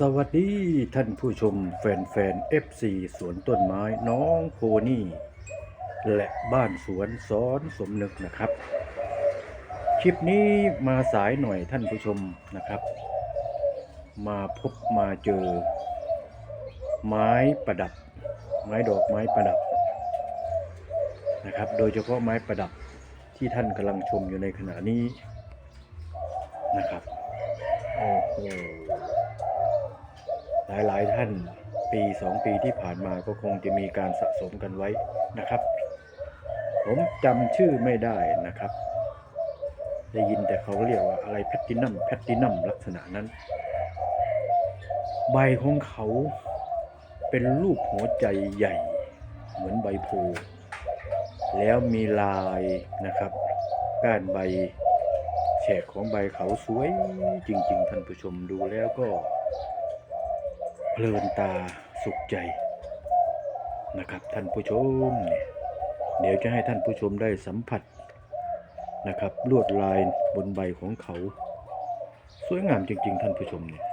สวัสดีท่านผู้ชมแฟนๆ FC สวนต้นไม้น้องโพนี่ และบ้านสวนซ้อนสมนึกนะครับ คลิปนี้มาสายหน่อยท่านผู้ชมนะครับ มาพบมาเจอ ไม้ประดับ ไม้ดอกไม้ประดับนะครับ โดยเฉพาะไม้ประดับที่ท่านกำลังชมอยู่ในขณะนี้นะครับโอ้โห หลายๆท่านปีสองปีที่ผ่านมาก็คงจะมีการสะสมกันไว้นะครับ ผมจำชื่อไม่ได้นะครับ ได้ยินแต่เขาเรียกว่าอะไรแพตตินัมแพตตินัมลักษณะนั้น ใบของเขาเป็นรูปหัวใจใหญ่ เหมือนใบโพธิ์แล้วมีลายนะครับ ก้านใบแฉกของใบเขาสวยจริง ๆ ท่านผู้ชมดูแล้วก็ เพลินตาสุขใจนะครับท่านผู้ชมเนี่ยเดี๋ยวจะให้ท่านผู้ชมได้สัมผัสนะครับลวดลายบนใบของเขา สวยงามจริง ๆ ท่านผู้ชมเนี่ย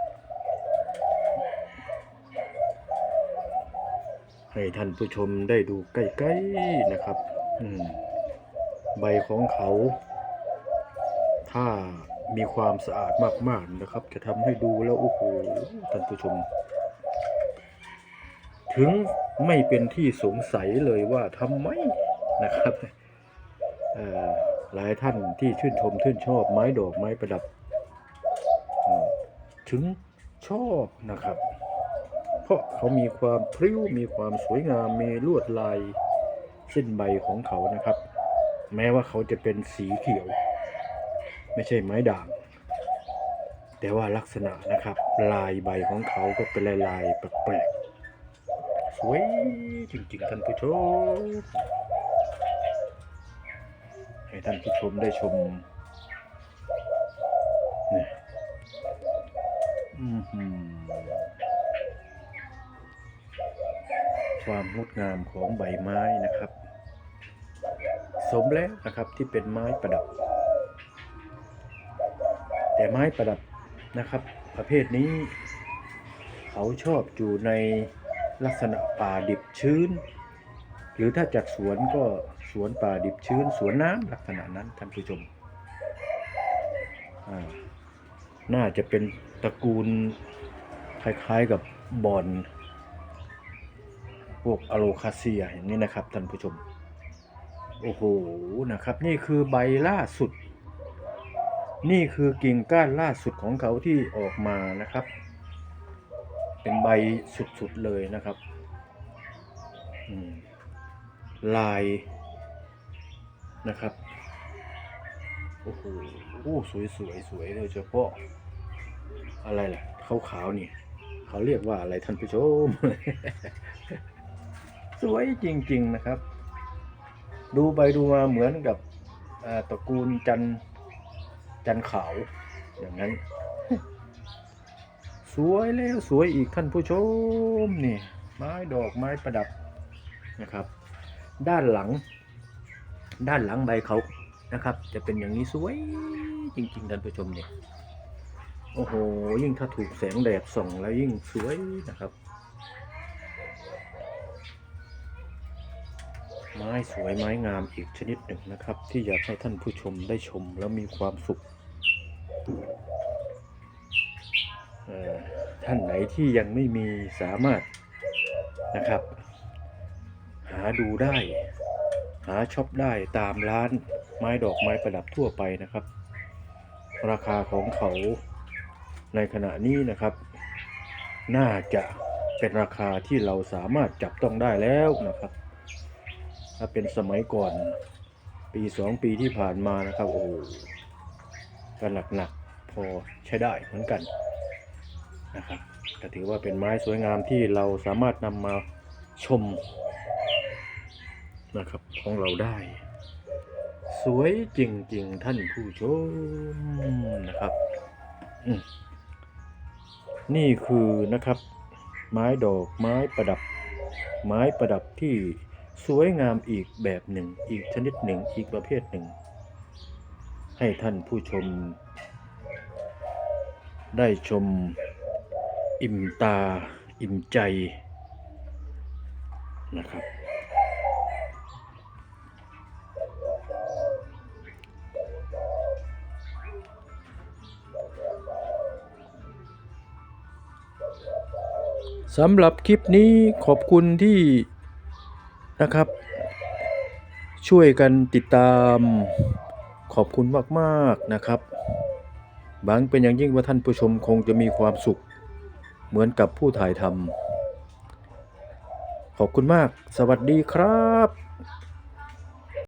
ให้ท่านผู้ชมได้ดูใกล้ๆนะครับอืมใบของเขา ถ้ามีความสะอาดมากๆนะครับ จะทำให้ดูแล้วโอ้โหท่านผู้ชม ถึงไม่เป็นที่สงสัยเลยว่าทำไมนะครับหลายท่านที่ชื่นชมชื่นชอบไม้ดอกไม้ประดับ ถึงชอบนะครับ เพราะเขามีความพริ้วมีความสวยงามมีลวดลายเส้นใบของเขานะครับ แม้ว่าเขาจะเป็นสีเขียว ไม่ใช่ไม้ด่างแต่ว่าลักษณะนะครับ ลายใบของเขาก็เป็นลายลายแปลกๆ วยจริงๆท่านผู้ชม ให้ท่านผู้ชมได้ชมนี่ความงดงามของใบไม้นะครับ สมแล้วนะครับที่เป็นไม้ประดับ แต่ไม้ประดับนะครับ ประเภทนี้ เขาชอบอยู่ใน ลักษณะป่าดิบชื้น หรือถ้าจากสวนก็สวนป่าดิบชื้น สวนน้ำลักษณะนั้นท่านผู้ชมน่าจะเป็นตระกูลคล้ายๆกับบอนพวกอะโลคาเซียอย่างนี้นะครับท่านผู้ชม โอ้โหนะครับ นี่คือใบล่าสุด นี่คือกิ่งก้านล่าสุดของเขาที่ออกมานะครับ เป็นใบสุดๆเลยนะครับลายนะครับโอ้โหสวยสวยๆสวยโดยเฉพาะ อะไรล่ะขาวๆนี่ เขาเรียกว่าอะไรท่านผู้ชม สวยจริง ๆนะครับ ดูไปดูมาเหมือนกับตระกูลจันจันขาวอย่างนั้น สวยแล้วสวยอีกท่านผู้ชมนี่ไม้ดอกไม้ประดับนะครับ ด้านหลัง ด้านหลังใบเขานะครับ จะเป็นอย่างนี้สวยจริงๆท่านผู้ชมเนี่ยโอ้โห ยิ่งถ้าถูกแสงแดดส่องแล้วยิ่งสวยนะครับ ไม้สวยไม้งามอีกชนิดหนึ่งนะครับ ที่อยากให้ท่านผู้ชมได้ชมแล้วมีความสุข ท่านไหนที่ยังไม่มีสามารถนะครับ หาดูได้ หาช็อปได้ตามร้านไม้ดอกไม้ประดับทั่วไปนะครับ ราคาของเขาในขณะนี้นะครับ น่าจะเป็นราคาที่เราสามารถจับต้องได้แล้วนะครับ ถ้าเป็นสมัยก่อนปีสองปีที่ผ่านมานะครับ โอ้โหก็หนักๆพอใช้ได้เหมือนกัน นะครับก็ถือว่าเป็นไม้สวยงามที่เราสามารถนำมาชมนะครับของเราได้ สวยจริง ๆ ท่านผู้ชมนะครับนี่คือนะครับ ไม้ดอกไม้ประดับ ไม้ประดับที่สวยงามอีกแบบหนึ่ง อีกชนิดหนึ่งอีกประเภทหนึ่ง ให้ท่านผู้ชม ได้ชม อิ่มตาอิ่มใจนะครับ สำหรับคลิปนี้ขอบคุณที่นะครับ ช่วยกันติดตามขอบคุณมาก ๆ นะครับ บางเป็นอย่างยิ่งว่าท่านผู้ชมคงจะมีความสุข เหมือนกับผู้ถ่ายทำขอบคุณมาก สวัสดีครับ